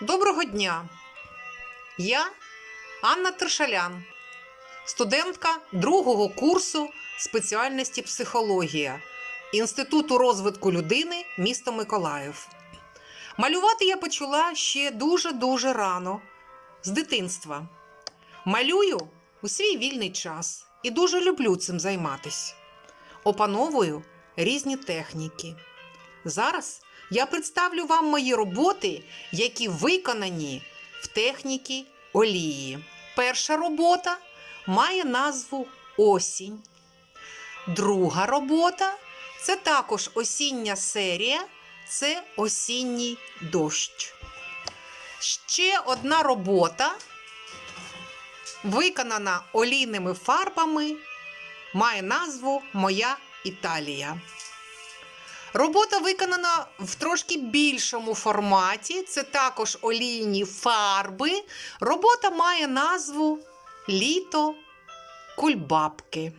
Доброго дня! Я Анна Тершалян, студентка другого курсу спеціальності психологія Інституту розвитку людини міста Миколаїв. Малювати я почала ще дуже-дуже рано, з дитинства. Малюю у свій вільний час і дуже люблю цим займатися. Опановую різні техніки. Зараз я представлю вам мої роботи, які виконані в техніці олії. Перша робота має назву Осінь. Друга робота це також осіння серія, це осінній дощ. Ще одна робота, виконана олійними фарбами, має назву Моя Італія. Робота виконана в трошки більшому форматі. Це також олійні фарби. Робота має назву Літо кульбабки.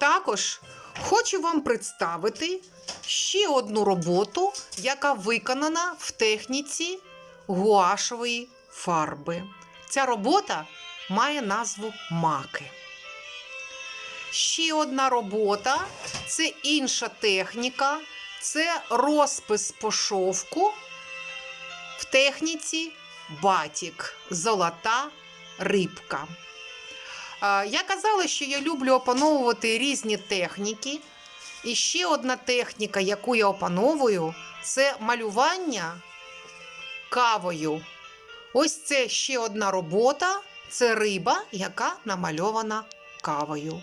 Також хочу вам представити ще одну роботу, яка виконана в техніці гуашової фарби. Ця робота має назву маки. Ще одна робота це інша техніка, це розпис по шовку в техніці батік, золота рибка. Я казала, що я люблю опановувати різні техніки. І ще одна техніка, яку я опановую, це малювання кавою. Ось це ще одна робота це риба, яка намальована кавою.